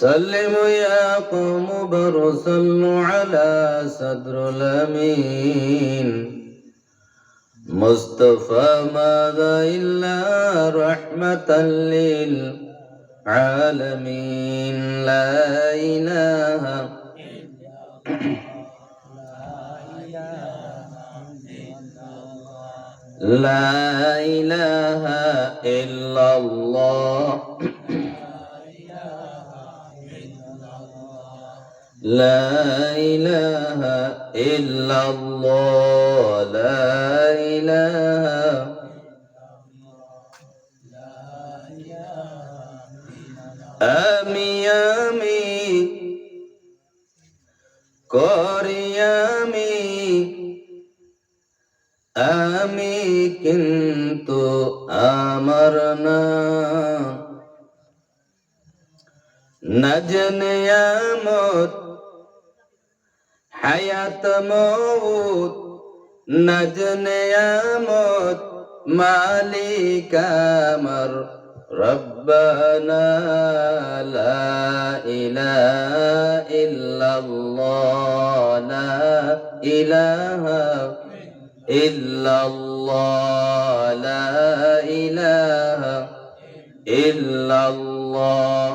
سلموا يا قوم بر على صدر الأمين. مصطفى ماذا إلا رحمة للعالمين. لا إله لا إله إلا الله. لا إله إلا الله لا إله আমি আমি করি আমি আমি কিন্তু আমার না নজনে আমত হায়াত মৌত নজনে আমত মালিক আমার ربنا لا إله إلا الله لا إله إلا الله لا إله إلا الله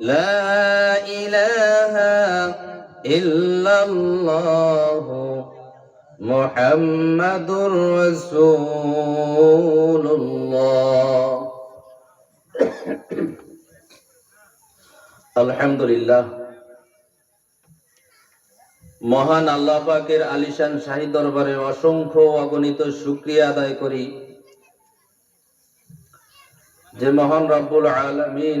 لا إله إلا الله محمد رسول الله আলহামদুলিল্লাহ মহান আল্লাহ পাকের আলিশান শাহী দরবারে অসংখ্য অগণিত শুক্রিয়া আদায় করি যে মহান রব্বুল আলামিন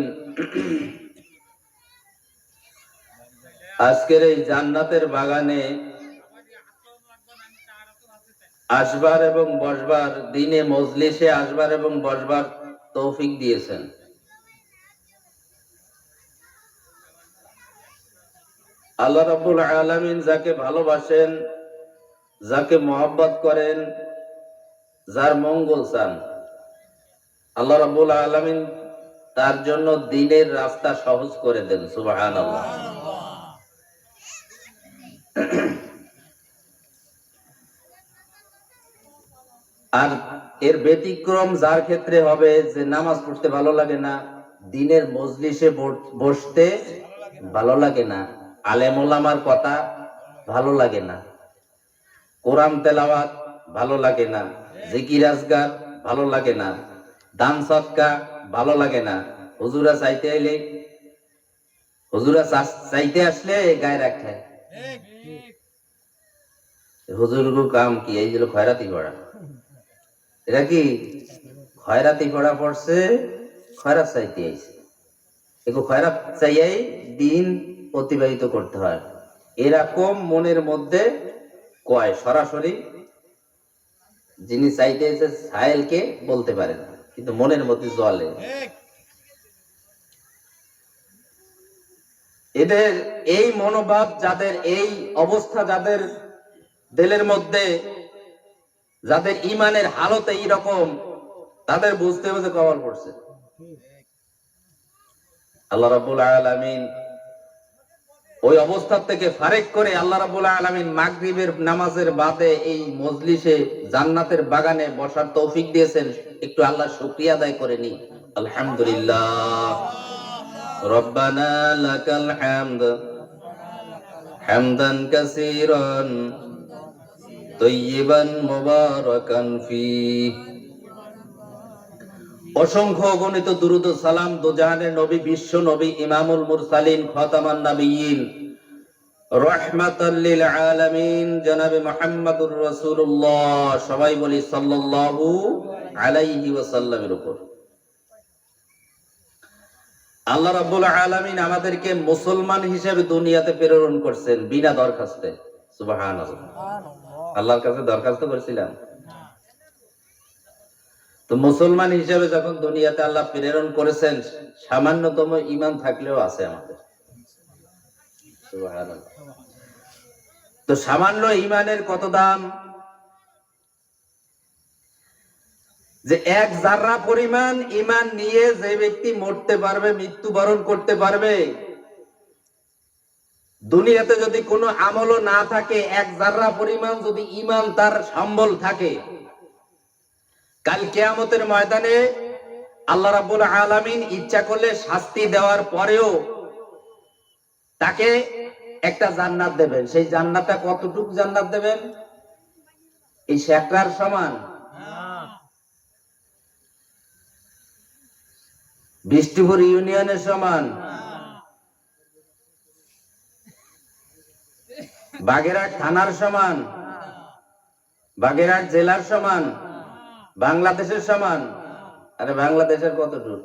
আজকের এই জান্নাতের বাগানে আসবার এবং বসবার, দিনে মজলিসে আসবার এবং বসবার তৌফিক দিয়েছেন। আল্লাহ রাব্বুল আলামিন যাকে ভালোবাসেন, যাকে মহব্বত করেন, যার মঙ্গল চান, আল্লাহ রাব্বুল আলামিন তার জন্য দিনের রাস্তা সহজ করে দেন, সুবহানাল্লাহ। আর এর ব্যতিক্রম যার ক্ষেত্রে হবে যে নামাজ পড়তে ভালো লাগে না, দিনের মজলিসে বসতে ভালো লাগে না আলেম ওলামার কথা ভালো লাগে না, কোরআন তেলাওয়াত ভালো লাগে না, জিকির আজগার ভালো লাগে না, দান সৎকা ভালো লাগে না। হুজুরা চাইতে এলে হুজুরা চাইতে আসলে গায়ে রাখে হুজুর কাম কি? এই খয়রাতি পড়া। এটা কি? খয়রাতি পড়া পড়ছে খয়রাত চাইতে আইছে। এগুলো খয়রাত চাইয়াই দিন অতিবাহিত করতে হয়। এরকম মনের মধ্যে কয়? সরাসরি যিনি চাইতে এসে সাহেলকে বলতে পারেন। কিন্তু মনের মধ্যে জলে। এদের এই মনোভাব, যাদের এই অবস্থা, যাদের দিলের মধ্যে, যাদের ইমানের হালত এইরকম, তাদের বুঝতে যে কবর পড়ছে। আল্লাহ রাব্বুল আলামিন ওই অবস্থা থেকে ফারেক করে আল্লাহ রাব্বুল আলামিন মাগরিবের নামাজের বাদে এই মজলিসে জান্নাতের বাগানে বসার তৌফিক দিয়েছেন। একটু আল্লাহ শুক্রিয়া আদায় করে নি আলহামদুলিল্লাহ। রব্বানা লাকাল হামদ, হামদান কাসীরান তৈয়বান মুবারাকান ফিহ। অসংখ্য গণিত দুরুদ সালাম দোজাহানের নবী, বিশ্ব নবী, ইমামুল মুরসালিন, খতামান নবিয়িন রহমাতাল লিল আলামিন, জনাবে মুহাম্মদুর রাসূলুল্লাহ। সবাই বলি সাল্লাল্লাহু আলাইহি ওয়াসাল্লামের উপর। আল্লাহ রাব্বুল আলামিন আমাদেরকে মুসলমান হিসেবে দুনিয়াতে প্রেরণ করছেন বিনা দরখাস্তে। আল্লাহর কাছে দরখাস্ত করেছিলাম। তো মুসলমান হিসেবে যখন দুনিয়াতে আল্লাহ প্রেরণ করেছেন সামান্যতম ইমান থাকলেও আছে আমাদের। সুবহানাল্লাহ। তো সামান্য ইমানের কত দাম? যে এক জাররা পরিমাণ ইমান নিয়ে যে ব্যক্তি মরতে পারবে, মৃত্যুবরণ করতে পারবে, দুনিয়াতে যদি কোনো আমলও না থাকে, এক জাররা পরিমাণ যদি ইমান তার সম্বল থাকে, কাল কেয়ামতের ময়দানে আল্লাহ রাব্বুল আলামিন ইচ্ছা করলে শাস্তি দেওয়ার পরেও তাকে একটা জান্নাত দেবেন। সেই জান্নাতটা কতটুক জান্নাত দেবেন? এই শেকরার সমান। বৃষ্টিপুর ইউনিয়নের সমান। বাগেরহাট থানার সমান। বাগেরহাট জেলার সমান। বাংলাদেশের সমান। আরে বাংলাদেশের কতটুক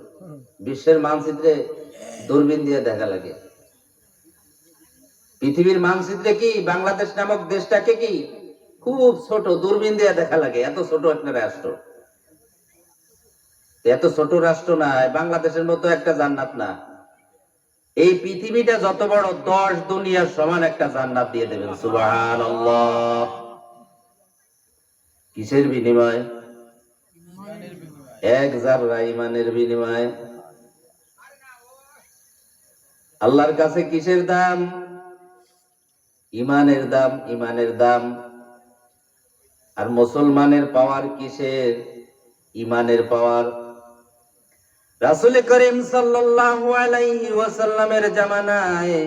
বিশ্বের মানচিত্রে দূরবীন দিয়ে দেখা লাগে। পৃথিবীর মানচিত্রে কি? বাংলাদেশ নামক দেশটাকে কি? খুব ছোট, দূরবীন দিয়ে দেখা লাগে। এত ছোট একটা রাষ্ট্র। এত ছোট রাষ্ট্র না বাংলাদেশের মতো একটা জান্নাত না। এই পৃথিবীটা যত বড়, দশ দুনিয়ার সমান একটা জান্নাত দিয়ে দেবেন সুবাহান কিসের বিনিময়? এক জাররা ইমানের বিনিময়। আল্লাহর কাছে কিসের দাম? ইমানের দাম ইমানের দাম। আর মুসলমানের পাওয়ার কিসের? ইমানের পাওয়ার রাসুল করিম ওয়াসাল্লামের জামানায়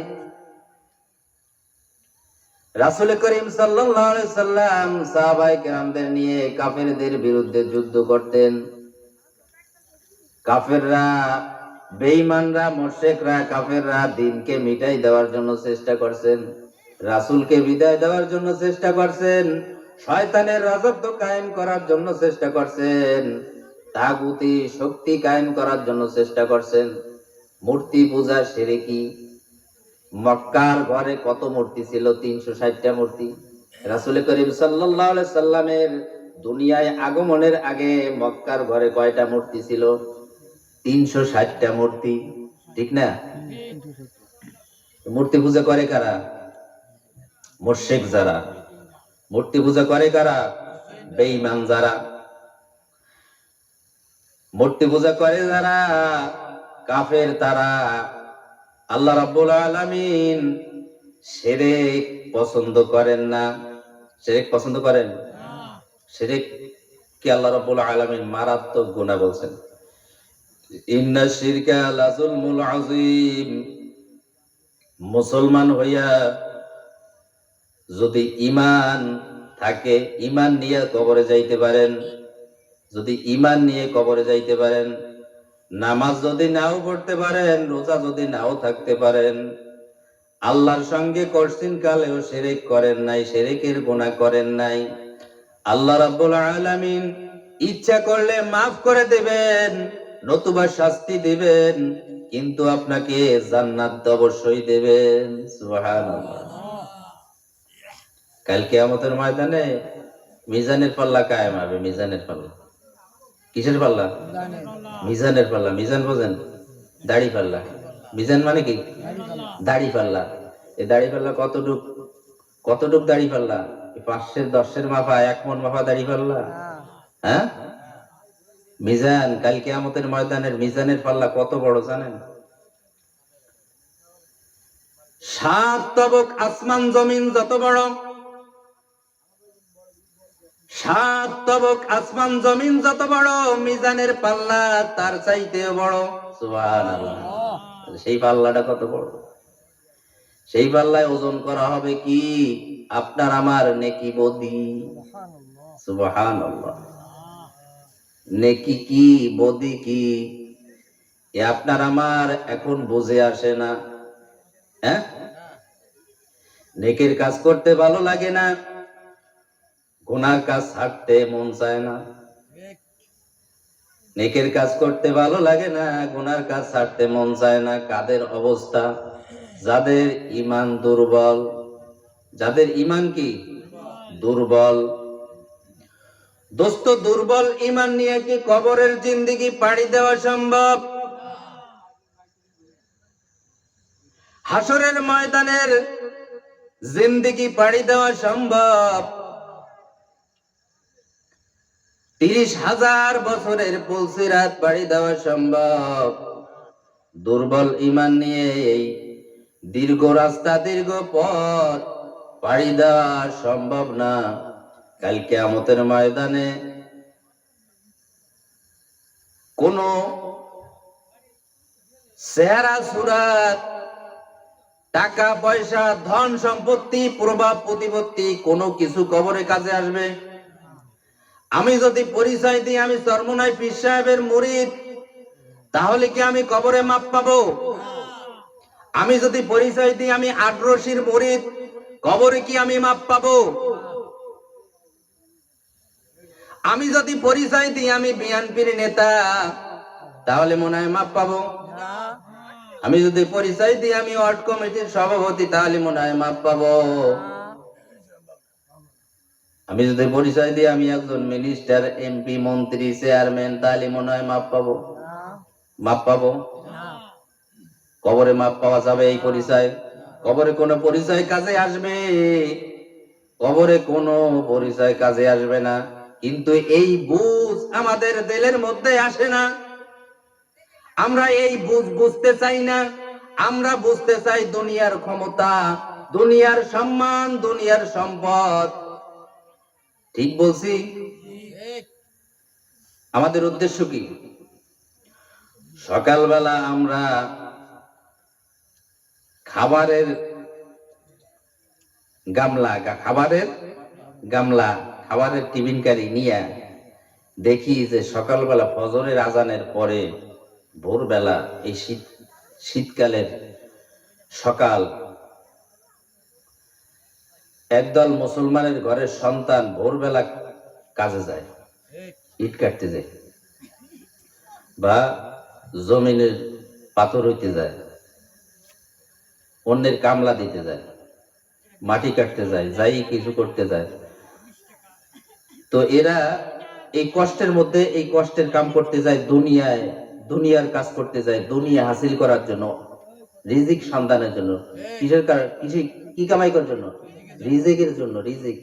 রাসুল করিম সাল্লাম সাহাবায়ে কেরামদের নিয়ে কাফেরদের বিরুদ্ধে যুদ্ধ করতেন। কাফেররা, বেঈমানরা মুশরিকরা কাফেররা দিনকে মিটাই দেওয়ার জন্য চেষ্টা করছেন, রাসূলকে বিদায় দেওয়ার জন্য চেষ্টা করছেন, শয়তানের রাজত্ব কায়েম করার জন্য চেষ্টা করছেন। তাগুতি শক্তি কায়েম করার জন্য চেষ্টা করছেন। মূর্তি পূজা সেরেকি মক্কার ঘরে কত মূর্তি ছিল? তিনশো ষাটটা মূর্তি। রাসুল করিম সাল্লাহ সাল্লামের দুনিয়ায় আগমনের আগে মক্কার ঘরে কয়টা মূর্তি ছিল? তিনশো ষাটটা মূর্তি। ঠিক না? মূর্তি পূজা করে কারা? মোর্শেক যারা। মূর্তি পূজা করে কারা? বেঈমান যারা। মূর্তি পূজা করে যারা, কাফের তারা, আল্লাহ রাব্বুল আলামিন শিরক পছন্দ করেন না। শিরক পছন্দ করেন? শিরক কি আল্লাহ রাব্বুল আলামিন মারাত্মক গুনাহ বলছেন? ইন্না শিরকা লাযুলমুল আযীম। মুসলমান হইয়া যদি ইমান থাকে ইমান নিয়ে কবরে যাইতে পারেন। যদি ইমান নিয়ে কবরে যাইতে পারেন, নামাজ যদি নাও পড়তে পারেন, রোজা যদি নাও থাকতে পারেন, আল্লাহর সঙ্গে কঠিন কালেও সেরেক করেন নাই, সেরেকের গোনা করেন নাই। আল্লাহ রাব্বুল আলামিন ইচ্ছা করলে মাফ করে দেবেন, নতুবা শাস্তি দিবেন, কিন্তু আপনাকে জান্নাত অবশ্যই দেবেন। সুবহানাল্লাহ। কালকে আমাদের ময়দানে মিজানের পাল্লা কায়েম হবে, মিজানের পাল্লা। কিসের পাল্লা? মিজানের। পাল্লা। মিজান বোঝেন? দাড়ি পাল্লা। মিজান মানে কি? দাড়ি পাল্লা। এই দাড়ি পাল্লা কতটুক? কতটুক দাড়ি পাল্লা? পাঁচশের দশের মাফা এক মন মাফা দাড়ি পাল্লা? হ্যাঁ? মিজান কালকে আমাদের ময়দানের মিজানের পাল্লা কত বড় জানেন? সাত তবক আসমান জমিন যত বড় সাত তবক আসমান জমিন যত বড় মিজানের পাল্লা তার চাইতে বড়। সেই পাল্লাটা কত বড়? সেই পাল্লায় ওজন করা হবে কি? আপনার আমার নেকি বদি। সুবহানাল্লাহ। নেকি কি বদি কি? এ আপনার আমার এখন বুঝে আসে না। হ্যাঁ। নেকের কাজ করতে ভালো লাগে না। গুনার কাজ ছাড়তে মন চায় না। নেকের কাজ করতে ভালো লাগে না, গুনার কাজ ছাড়তে মন চায় না। কাদের অবস্থা? যাদের ইমান দুর্বল। যাদের ইমান কি? দুর্বল। দোস্ত, দুর্বল ইমান নিয়ে কি কবরের জিন্দিগি পাড়ি দেওয়া সম্ভব? হাসরের ময়দানের জিন্দিগি পাড়ি দেওয়া সম্ভব। তিরিশ হাজার বছরের পুলসিরাত পাড়ি দেওয়া সম্ভব। দুর্বল ইমান নিয়ে এই দীর্ঘ রাস্তা, দীর্ঘ পথ পাড়ি দেওয়া সম্ভব না। কালকে আমতের ময়দানে কোন চেহারা, সুরাত, টাকা, পয়সা ধন সম্পত্তি প্রভাব, প্রতিপত্তি কোনো কিছু কবরে কাজে আসবে? আমি যদি পরিচয় দিই, আমি চরমনাই পীর সাহেবের মুরিদ, তাহলে কি আমি কবরে মাপ পাবো? আমি যদি পরিচয় দিই, আমি আটরশির মুরিদ, কবরে কি আমি মাপ পাবো? আমি যদি পরিচয় দিই, আমি বিএনপির নেতা, তাহলে মনে হয় মাপ পাবো। আমি যদি পরিচয় দিই, আমি ওয়ার্ড কমিটির সভাপতি, তাহলে মনে হয় মাপ পাবো। আমি যদি পরিচয় দিই, আমি একজন মিনিস্টার, এমপি, মন্ত্রী, চেয়ারম্যান, তাহলে মনে হয় মাপ পাবো। মাপ পাবো? কবরে মাপ পাওয়া যাবে এই পরিচয়? কবরে কোনো পরিচয় কাজে আসবে? কবরে কোনো পরিচয় কাজে আসবে না। কিন্তু এই বুঝ আমাদের দিলের মধ্যে আসে না। আমরা এই বুঝ বুঝতে চাই না। আমরা বুঝতে চাই দুনিয়ার ক্ষমতা, দুনিয়ার সম্মান, দুনিয়ার সম্পদ। ঠিক বলছি? আমাদের উদ্দেশ্য কি? সকালবেলা আমরা খাবারের গামলা খাবারের গামলা, খাবারের টিফিন কারি নিয়ে দেখি যে সকালবেলা ফজরের আজানের পরে ভোরবেলা এই শীত, শীতকালের সকাল একদল মুসলমানের ঘরের সন্তান ভোরবেলা কাজে যায়, ইট কাটতে যায় বা জমিনের পাথর হইতে যায়, অন্যের কামলা দিতে যায়, মাটি কাটতে যায়, যাই কিছু করতে যায়। তো এরা এই কষ্টের মধ্যে এই কষ্টের কাম করতে যায় দুনিয়ায়, দুনিয়ার কাজ করতে যায়, দুনিয়া হাসিল করার জন্য, রিজিক সন্ধানের জন্য, কিসের কার- কিসে কি কামাই করার জন্য? রিজিকের জন্য রিজিক।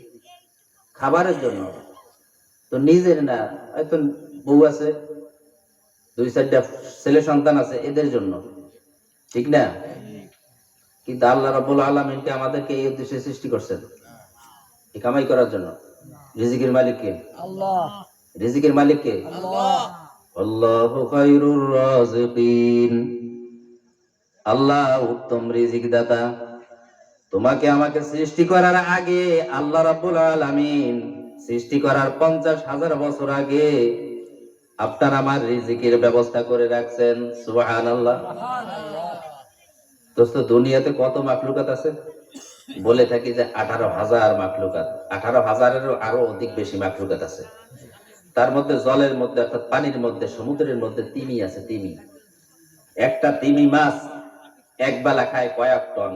খাবারের জন্য। তো নিজের না হয়তো বউ আছে দুই চারটা ছেলে সন্তান আছে এদের জন্য। ঠিক না? কিন্তু আল্লাহ রাব্বুল আলামিনকে আমাদেরকে এই উদ্দেশ্যে সৃষ্টি করছেন। এই কামাই করার জন্য। রিজিকের মালিক কে? আল্লাহ। রিজিকের মালিক কে? আল্লাহ। আল্লাহু খায়রুর রাজিকিন আল্লাহ উত্তম রিজিক দাতা তোমাকে আমাকে সৃষ্টি করার আগে আল্লাহ রাব্বুল আলামিন সৃষ্টি করার পঞ্চাশ হাজার বছর আগে আপনার আমার রিজিকের ব্যবস্থা করে রাখছেন, সুবহানাল্লাহ। দোস্ত, দুনিয়াতে কত মাকলুকাত আছে? বলে থাকি যে আঠারো হাজার মাকলুকাত আঠারো হাজারেরও আরও অধিক বেশি মাকলুকাত আছে। তার মধ্যে জলের মধ্যে অর্থাৎ পানির মধ্যে, সমুদ্রের মধ্যে তিমি আছে, তিমি। একটা তিমি মাছ এক বেলা খায় কয়েক টন।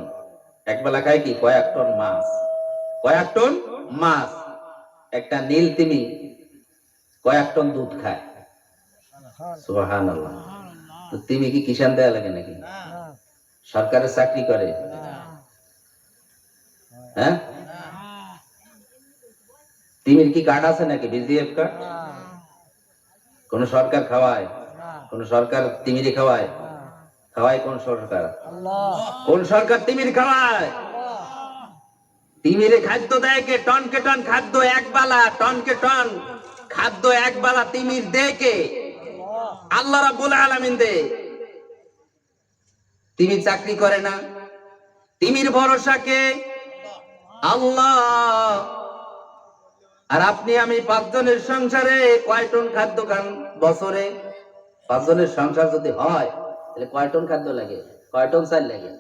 এক বেলা খায় কি? কয়েক টন মাছ। কয়েক টন মাছ। একটা নীল তিমি কয়েক টন দুধ খায়। সুবাহান তো তিমি কি কিষান দেয়া লাগে নাকি? সরকারের চাকরি করে? হ্যাঁ? তিমির কি কার্ড আছে নাকি? BGF card? কোন সরকার খাওয়ায়? কোন সরকার তিমিরে খাওয়ায়? খাওয়ায় কোন সরকার? কোন সরকার তিমির খাওয়ায়? তিমিরে খাদ্য দেয় কে? টন কে টন খাদ্য এক বেলা টন কে টন খাদ্য এক বেলা তিমির দেয় কে? আল্লাহ রাব্বুল আলামিন দে। তিমি চাকরি করে না। তিমির ভরসা কে? আল্লাহ। আর আপনি আমি পাঁচজনের সংসারে কয় টন খাদ্য খান বছরে? পাঁচজনের সংসার যদি হয় তাহলে কয় টন খাদ্য লাগে? কয় টন চাল লাগে?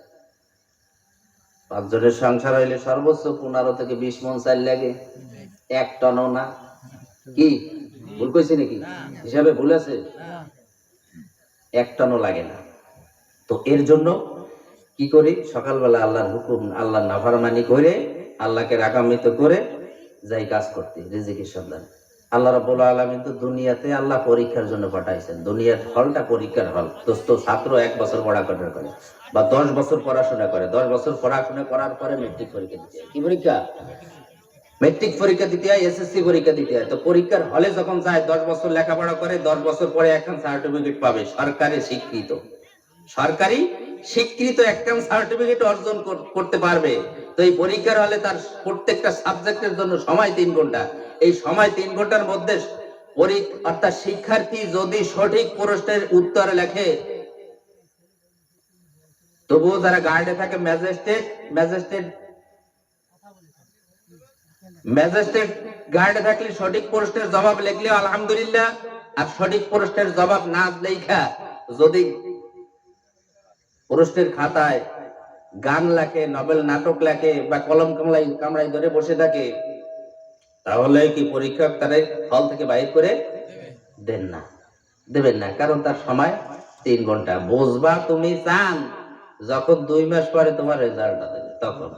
পাঁচজনের সংসার হইলে সর্বোচ্চ পনেরো থেকে বিশ মন চাল লাগে। এক টনও না। কি? ভুল কইছি নাকি? হিসাবে ভুল আছে? এক টনও লাগে না। তো এর জন্য কি করি? সকালবেলা আল্লাহর হুকুম আল্লাহর নাফারমানি করে আল্লাহকে রাগান্বিত করে যাই কাজ করতে রিজিকের সন্ধান। আল্লাহ রাব্বুল আলামিন তো দুনিয়াতে আল্লাহ পরীক্ষার জন্য পাঠাইছেন। দুনিয়ার হলটা পরীক্ষার হল। দোস্ত, ছাত্র এক বছর পড়াশোনা করে বা দশ বছর পড়াশোনা করে। দশ বছর পড়াশোনা করার পরে মেট্রিক পরীক্ষা দিতে কি পরীক্ষা? মেট্রিক পরীক্ষা দিতে হয় এসএসসি পরীক্ষা দিতে হয়। তো পরীক্ষার হলে যখন যায়, দশ বছর লেখাপড়া করে, দশ বছর পরে একখান সার্টিফিকেট পাবে, সরকারি স্বীকৃত। সরকারি স্বীকৃত একখান সার্টিফিকেট অর্জন করতে পারবে। তো এই পরীক্ষার হলে তার প্রত্যেকটা সাবজেক্টের জন্য সময় তিন ঘণ্টা। এই সময় তিন ঘণ্টার মধ্যে অর্থাৎ শিক্ষার্থী যদি সঠিক প্রশ্নের উত্তর লেখে, তবুও যারা গার্ডে থাকে ম্যাজিস্ট্রেট ম্যাজিস্ট্রেট ম্যাজিস্ট্রেট গার্ডে থাকলে সঠিক প্রশ্নের জবাব লিখলে আলহামদুলিল্লাহ, আর সঠিক প্রশ্নের জবাব না লেখা যদি প্রশ্নের খাতায় গান লেখে নভেল নাটক লেখে বা কলম কামলাই কামড়াই ধরে বসে থাকে তাহলে কি পরীক্ষক তারে হল থেকে বাইর করে দেন না, দেবেন না। কারণ তার সময় তিন ঘণ্টা। বুঝবা তুমি চান, যখন দুই মাস পরে তোমার রেজাল্ট দেবে, তখন।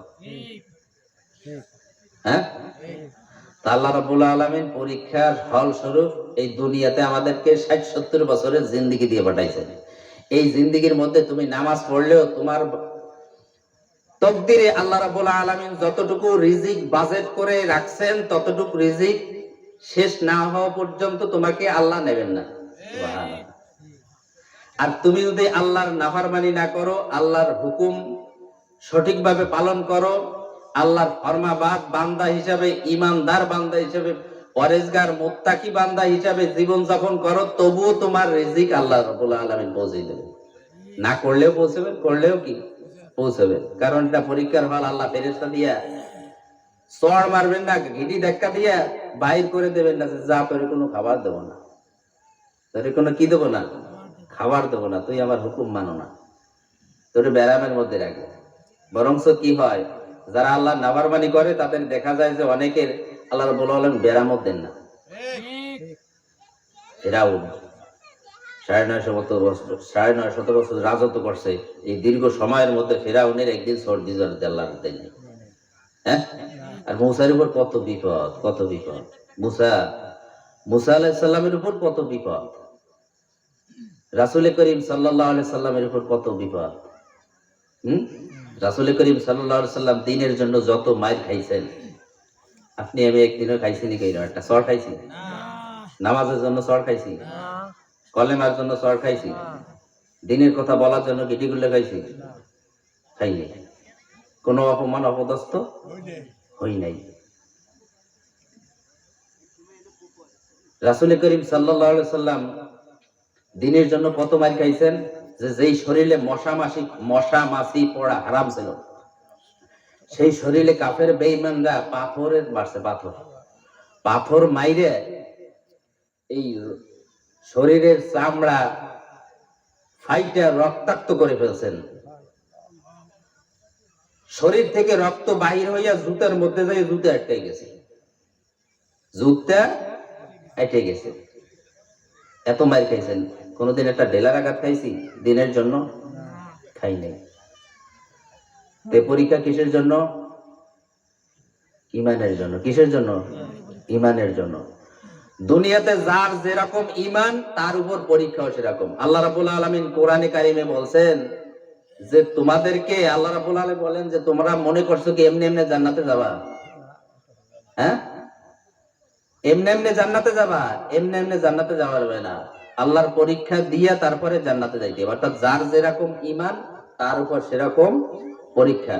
হ্যাঁ? আল্লাহ রাব্বুল আলামিন পরীক্ষার ফল স্বরূপ এই দুনিয়াতে আমাদেরকে ষাট সত্তর বছরের জিন্দিগি দিয়ে পাঠাইছেন। এই জিন্দিগির মধ্যে তুমি নামাজ পড়লেও তোমার তকদিরে আল্লাহ রাব্বুল আলামিন যতটুকু রিজিক বাজেট করে রাখছেন, ততটুকু রিজিক শেষ না হওয়া পর্যন্ত তোমাকে আল্লাহ নেবেন না। আর তুমি যদি আল্লাহর নাফরমানি না করো, আল্লাহর হুকুম সঠিকভাবে পালন করো, আল্লাহর ফরমাবাদ বান্দা হিসাবে, ইমানদার বান্দা হিসাবে, পরেজগার, মুত্তাকি বান্দা হিসাবে জীবন যাপন করো, তবুও তোমার রিজিক আল্লাহ রাব্বুল আলামিন পৌঁছে দেবে। না করলেও পৌঁছবে, করলেও কি? পৌঁছবে। কারণ এটা পরীক্ষার ফল আল্লাহ ফেরেশতা দিয়া। চড় মারবেন না ঘিটি ধাক্কা দিয়া বাইর করে দেবেন না যা তোর কোনো খাবার দেবো না। তোর কোনো কি দেবো না? খাবার দেবো না তুই আমার হুকুম মানো না। তোর ব্যারামের মধ্যে রাখবে বরংস কি হয় যারা আল্লাহ নাবারমানি করে তাদের দেখা যায় যে অনেকের আল্লাহ বলেন ব্যারামত দেন না। ফেরাউন সাড়ে নয় শত বছর সাড়ে নয় শত বছর রাজত্ব করছে। এই দীর্ঘ সময়ের মধ্যে ফেরাউনের একদিন সর্দি জ্বর আল্লাহ দেয় নাই। হ্যাঁ? আর মুসার উপর কত বিপদ কত বিপদ। মুসা মুসা আলাহ সাল্লামের উপর কত বিপদ। রাসুল করিম সাল্লাহ আলাই সাল্লামের উপর কত বিপদ। হম? রাসুল করিম সাল্লাহ সাল্লাম দিনের জন্য যত মায়ের খাইছেন আপনি আমি একদিনও খাইছি নি কেন? একটা সর খাইছি? নামাজের জন্য সর খাইছি? কলেমার জন্য সর খাইছি। দিনের কথা বলার জন্য গিটিগুলো খাইছি। খাইনি কোনো অপমান অপদস্থ হই নাই। রাসুল করিম সাল্লাহ সাল্লাম দিনের জন্য কত মার খাইছেন? যে যেই শরীরে মশা মাসি মশা মাছি পড়া হারাম ছিল সেই শরীরে কাফের বেইমানরা পাথরের মারছে পাথর। পাথর মাইরে এই শরীরের চামড়া ফাইটা রক্তাক্ত করে ফেলছেন। শরীর থেকে রক্ত বাহির হইয়া জুতার মধ্যে যাই জুতা আটকে গেছে। আটকে গেছে। এত মার খাইছেন। কোনোদিন একটা ডেলার আঘাত খাইছি? দিনের জন্য? খাই নাই। পরীক্ষা কিসের জন্য? ইমানের জন্য। কিসের জন্য? ইমানের জন্য। দুনিয়াতে যার যেরকম ইমান, তার উপর পরীক্ষাও সেরকম। আল্লাহ রাবুল আলমিন কোরআনে কারিমে বলছেন যে, তোমাদেরকে আল্লাহ রাবুল আলম বলেন যে, তোমরা মনে করছ কি এমনি এমনি জান্নাতে যাবা? হ্যাঁ? এমনি এমনি জান্নাতে যাবা, এমনি এমনি জান্নাতে যাওয়া যাবে না। আল্লাহর পরীক্ষা দিয়া তারপরে জান্নাতে যাইতে। অর্থাৎ যার যেরকম ইমান, তার উপর সেরকম পরীক্ষা।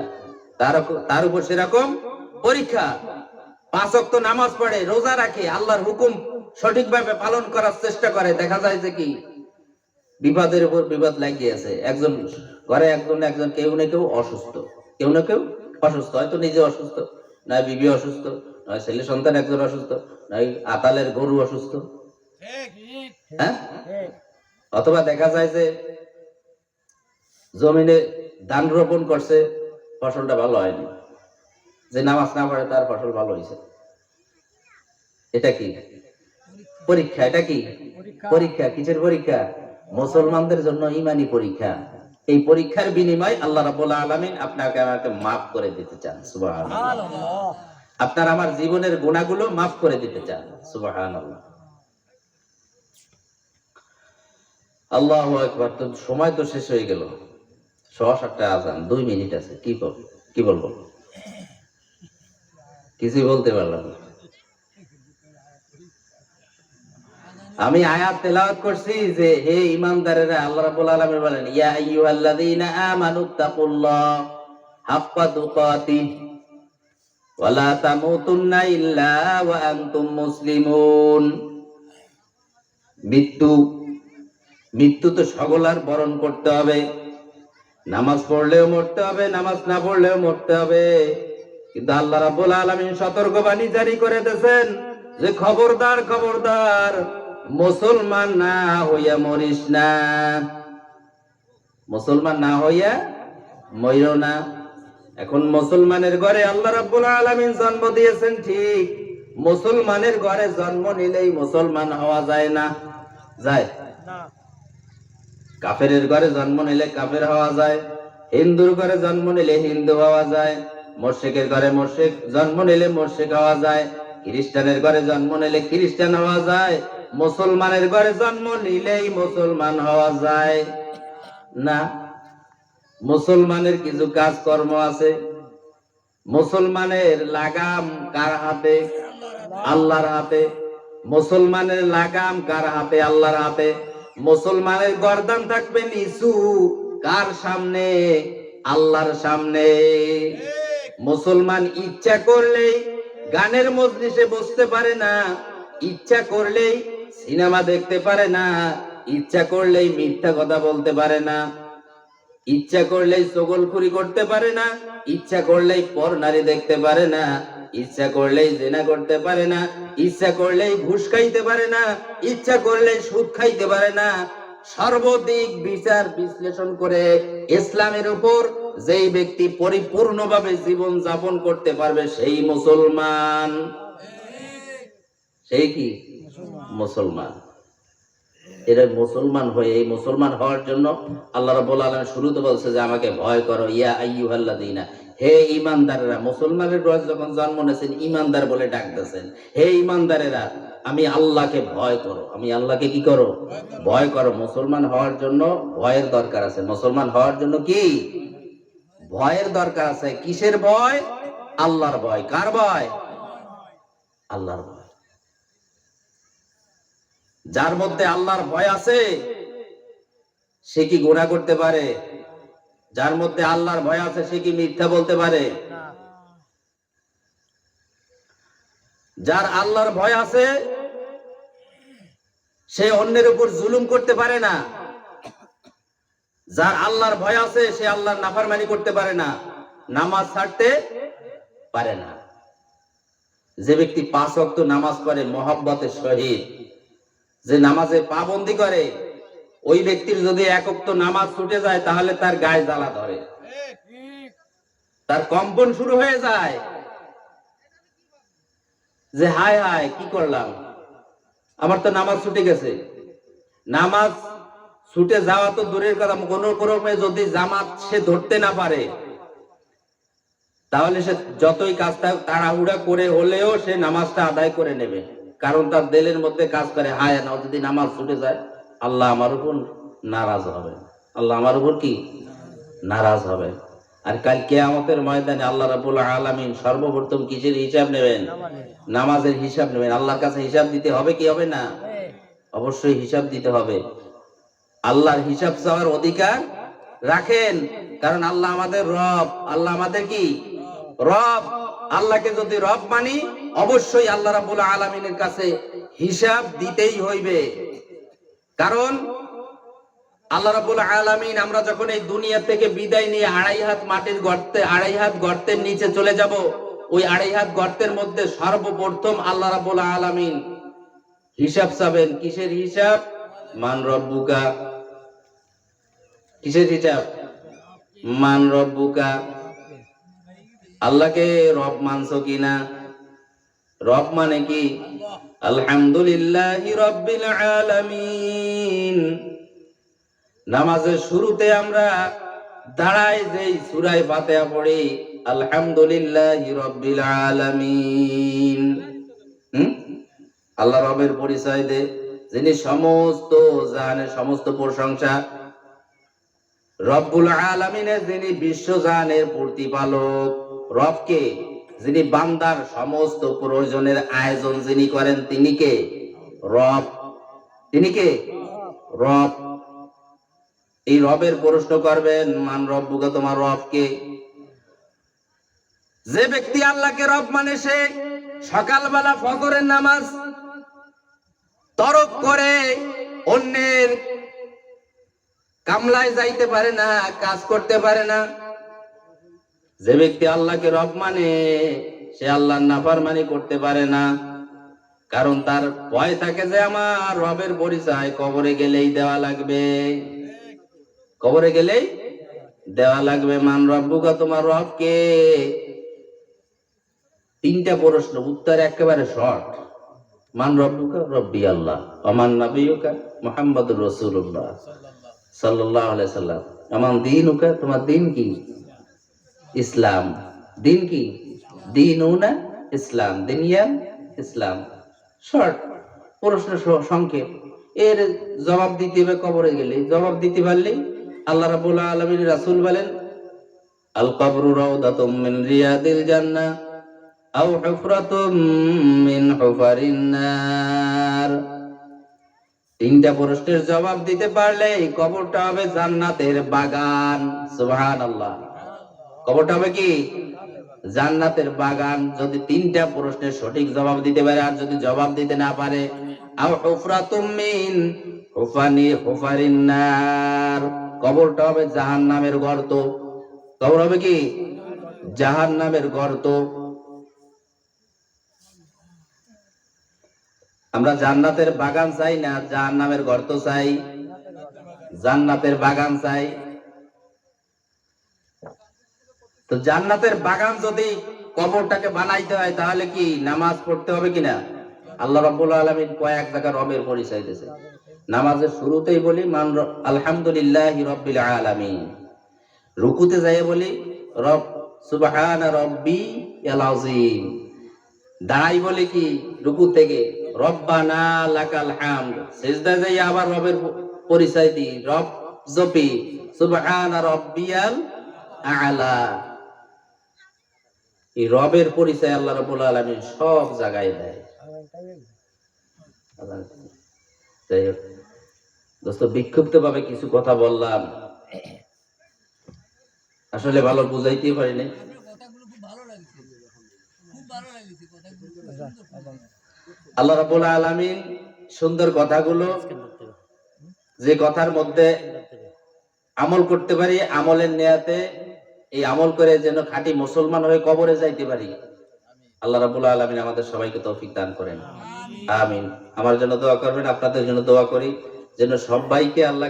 তার উপর সেরকম পরীক্ষা। পাঁচ ওয়াক্ত নামাজ পড়ে রোজা রাখে আল্লাহর হুকুম সঠিকভাবে পালন করার চেষ্টা করে দেখা যায় যে কি বিপদের উপর বিপদ লাগিয়েছে একজন ঘরে একজন একজন কেউ না কেউ অসুস্থ কেউ না কেউ অসুস্থ হয়তো নিজে অসুস্থ নয় বিবি অসুস্থ নয় ছেলে সন্তান একজন অসুস্থ নয় আতালের গরু অসুস্থ। হ্যাঁ? অথবা দেখা যায় যে জমিনে ধান রোপণ করছে ফসলটা ভালো হয়নি। যে নামাজ না পড়ে তার ফসল ভালো হয়েছে এটা কি? পরীক্ষা এটা কি? পরীক্ষা। কিসের পরীক্ষা? মুসলমানদের জন্য ইমানি পরীক্ষা। এই পরীক্ষার বিনিময় আল্লাহ রাব্বুল আলামিন আপনাকে আমাকে মাফ করে দিতে চান। সুবহানাল্লাহ। আপনার আমার জীবনের গুণাগুলো মাফ করে দিতে চান। সুবহানাল্লাহ। আল্লাহু আকবার। তো সময় তো শেষ হয়ে গেল। সোয়া সাতটা আজান দুই মিনিট আছে। কি বল কি বলব? কিছুই বলতে পারলাম না। আমি আয়াত তেলাওয়াত করছি যে, হে ইমানদারেরা, আল্লাহ রাব্বুল আলামিন বলেন, ইয়া আইয়ুহাল্লাযীনা আমানুত্তাকুল্লাহ হাক্কা তুকাতিহ ওয়া লা তামুতুন্না ইল্লা ওয়া আনতুম মুসলিমুন। মৃত্যু মৃত্যু তো সকলার বরণ করতে হবে। নামাজ পড়লেও মরতে হবে, নামাজ না পড়লেও মরতে হবে। কিন্তু আল্লাহ রাব্বুল আলামিন সতর্কবাণী জারি করে দিয়েছেন যে খবরদার খবরদার মুসলমান না হইয়া মরিস না। মুসলমান না হইয়া মইরো না। এখন মুসলমানের ঘরে আল্লাহ রাব্বুল আলামিন জন্ম দিয়েছেন ঠিক। মুসলমানের ঘরে জন্ম নিলেই মুসলমান হওয়া যায় না। যায়? কাফেরের ঘরে জন্ম নিলে কাফের হওয়া যায়। হিন্দুর ঘরে জন্ম নিলে হিন্দু হওয়া যায়। মোর্শেকের ঘরে মোর্শেক জন্ম নিলে মোর্শেক হওয়া যায়, খ্রিস্টানের ঘরে জন্ম নিলে খ্রিস্টান হওয়া যায়, মুসলমানের ঘরে জন্ম নিলেই মুসলমান হওয়া যায়। না, মুসলমানের কিছু কাজকর্ম আছে, মুসলমানের লাগাম কার হাতে? আল্লাহর হাতে। মুসলমানের লাগাম কার হাতে? আল্লাহর হাতে। মুসলমানের গর্দান থাকবে নিচু, কার সামনে? আল্লাহর সামনে। মুসলমান ইচ্ছা করলেই গানের মজলিসে বসতে পারে না, ইচ্ছা করলেই সিনেমা দেখতে পারে না, ইচ্ছা করলেই মিথ্যা কথা বলতে পারে না, ইচ্ছা করলেই চগলখুরি করতে পারে না, ইচ্ছা করলেই পর নারী দেখতে পারে না, ইচ্ছা করলেই জেনা করতে পারে না, ইচ্ছা করলেই ঘুষ খাইতে পারে না, ইচ্ছা করলেই সুদ খাইতে পারে না। সর্বদিক বিচার বিশ্লেষণ করে ইসলামের উপর যেই ব্যক্তি পরিপূর্ণভাবে জীবন যাপন করতে পারবে সেই মুসলমান। সেই কি? মুসলমান। এরা মুসলমান হয়ে, এই মুসলমান হওয়ার জন্য আল্লাহ রাব্বুল আলামিন শুরুতে বলছে যে, আমাকে ভয় করো, ইয়া আইয়ুহাল্লাযীনা। হে ইমানদারেরা মুসলমানের বয়স যখন জন্ম নিয়েছেন ইমানদার বলে ডাক দিয়েছেন। হে ইমানদারেরা আমি আল্লাহকে ভয় করো। আমি আল্লাহকে কি করো? ভয় করো। মুসলমান হওয়ার জন্য ভয়ের দরকার আছে। মুসলমান হওয়ার জন্য কি? ভয়ের দরকার আছে। কিসের ভয়? আল্লাহর ভয়। কার ভয়? আল্লাহর ভয়। যার মধ্যে আল্লাহর ভয় আছে, সে কি গুণা করতে পারে? যার মধ্যে আল্লাহর ভয় আছে, সে কি মিথ্যা বলতে পারে? যার আল্লাহর ভয় আছে, সে অন্যের উপর জুলুম করতে পারে না। যার আল্লাহর ভয় আছে, সে আল্লাহর নাফারমানি করতে পারে না, নামাজ ছাড়তে পারে না। যে ব্যক্তি পাঁচ ওয়াক্ত নামাজ পড়ে মহব্বতের সহিত যে নামাজে পাবন্দি করে, ওই ব্যক্তির যদি একক তো নামাজ ছুটে যায়, তাহলে তার গায়ে জ্বালা ধরে। তার কম্পন শুরু হয়ে যায়। যে হায় হায়, কি করলাম? আমার তো নামাজ ছুটে গেছে। নামাজ ছুটে যাওয়া তো দূরের কথা কোন ক্রমে যদি জামাত সে ধরতে না পারে তাহলে সে যতই কাজটা তাড়াহুড়া করে হলেও সে নামাজটা আদায় করে নেবে। কারণ তার দিলের মধ্যে কাজ করে হায় না যদি নামাজ ছুটে যায় আল্লাহ আমার উপর নারাজ হবে। আল্লাহ আমার উপর কি? নারাজ হবে। আর কাল কেয়ামতের ময়দানে আল্লাহ রাবুল আলামিন সর্বপ্রথম কিসের হিসাব নেবেন? নামাজের হিসাব নেবেন। আল্লাহর কাছে হিসাব দিতে হবে কি হবে না? অবশ্যই হিসাব দিতে হবে। আল্লাহর হিসাব চাওয়ার অধিকার রাখেন। কারণ আল্লাহ আমাদের রব। আল্লাহ আমাদের কি? রব। আল্লাহকে যদি রব মানি, অবশ্যই আল্লাহ রাবুল আলমিনের কাছে হিসাব দিতেই হইবে। কারণ আল্লাহ রাবুল আলমিন আমরা যখন এই দুনিয়া থেকে বিদায় নিয়ে আড়াই হাত মাটির গর্তে, আড়াই হাত গর্তের নিচে চলে যাব, ওই আড়াই হাত গর্তের মধ্যে সর্বপ্রথম আল্লাহ রাবুল আলমিন হিসাব চাবেন। কিসের হিসাব? মান রব্বুকা কিসের হিসাব মান রব্বুকা। আল্লাহকে রব মানছো কিনা? রব মানে কি? আলহামদুলিল্লাহ রব্বিল আলামিন। নামাজের শুরুতে আমরা দাঁড়াই যেই সুরাই ফাতেহা পড়ি, আলহামদুলিল্লাহ রব্বিল আলামিন? আল্লাহ রবের পরিচয় দে, যিনি সমস্ত জাহানের সমস্ত প্রশংসা রব্বুল আলামিনের যিনি বিশ্বজাহানের প্রতিপালক, রবকে যিনি বান্দার সমস্ত প্রয়োজনের আয়োজন যিনি করেন, তিনি কে? রব। তিনি কে? রব। এই রবের প্রশ্ন করবেন, মান রব্বুকে, তোমার রবকে যে ব্যক্তি আল্লাহকে রব মানে সে সকালবেলা ফজরের নামাজ তরক করে অন্যের কামলায় যাইতে পারে না, কাজ করতে পারে না। যে ব্যক্তি আল্লাহকে রব মানে সে আল্লাহর নাফরমানি করতে পারে না। কারণ তার ভয় থাকে যে আমার রবের পরিচয় কবরে গেলেই দেওয়া লাগবে। কবরে গেলেই দেওয়া লাগবে। মান রব্বুকা, তোমার রবকে। তিনটা প্রশ্ন, উত্তর একেবারে শর্ট। মান রব্বুকা, রব্বি আল্লাহ। অমান নবীকা মোহাম্মদুর রসুল্লাহ সাল্লাহ সাল্লাম। আমার দিন উকা তোমার দিন কি? ইসলাম। দিন কি? দিন না ইসলাম দিনিয়ান ইসলাম। শর্ট, প্রশ্ন সংক্ষেপ। এর জবাব দিতে হবে কবরে গেলে। জবাব দিতে পারলে আল্লাহ রাবুল আলমীর রাসুল বলেন, আল কবরু রাউদাতুম মিন রিয়াদিল জান্নাহ আও হুফরাতুম মিন হুফারিন নার। তিনটা প্রশ্নের জবাব দিতে পারলে এই কবরটা হবে জান্নাতের বাগান। সুবহানাল্লাহ। কবরটা হবে কি? জান্নাতের বাগান। যদি তিনটা প্রশ্নের সঠিক জবাব দিতে পারে আর যদি জবাব দিতে না পারে কবরটা হবে জাহান্নামের গর্ত। কবর হবে কি? জাহান্নামের গর্ত। আমরা জান্নাতের বাগান চাই না, জাহান্নামের গর্ত চাই। জান্নাতের বাগান চাই। তো জান্নাতের বাগান যদি কবরটাকে বানাইতে হয়, তাহলে কি নামাজ পড়তে হবে কিনা আল্লাহ রাব্বুল আলামিন কয়েক জায়গা রবের পরিচয় দিয়েছে। নামাজের শুরুতেই বলি, মান আলহামদুলিল্লাহ রাব্বিল আলামিন। রুকুতে যাই বলি, রব সুবহান রব্বি আযীম। দাঁড়াই বলে কি রুকু থেকে। রব্বানা লাকাল হামদ। সিজদা যাই আবার রবের পরিচয় দি রব জপি। সুবহান রব্বিয়াল আলা। এই রবের পরিচয় আল্লাহ রাব্বুল আলামিন সব জায়গায় দেয়। যাই হোক দোস্ত বিক্ষিপ্ত ভাবে কিছু কথা বললাম। আসলে ভালো বুঝাইতেই পারিনি। আল্লাহ রাবুল আলমিন সুন্দর কথাগুলো যে কথার মধ্যে আমল করতে পারি আমলের নেয়াতে এই আমল করে যেন খাঁটি মুসলমান হয়ে কবরে যাইতে পারি। আল্লাহ রাবুল আলমিন আমাদের সবাইকে তৌফিক দান করেন। আমিন। আমার জন্য দোয়া করবেন আপনাদের জন্য দোয়া করি যেন সবাইকে আল্লাহ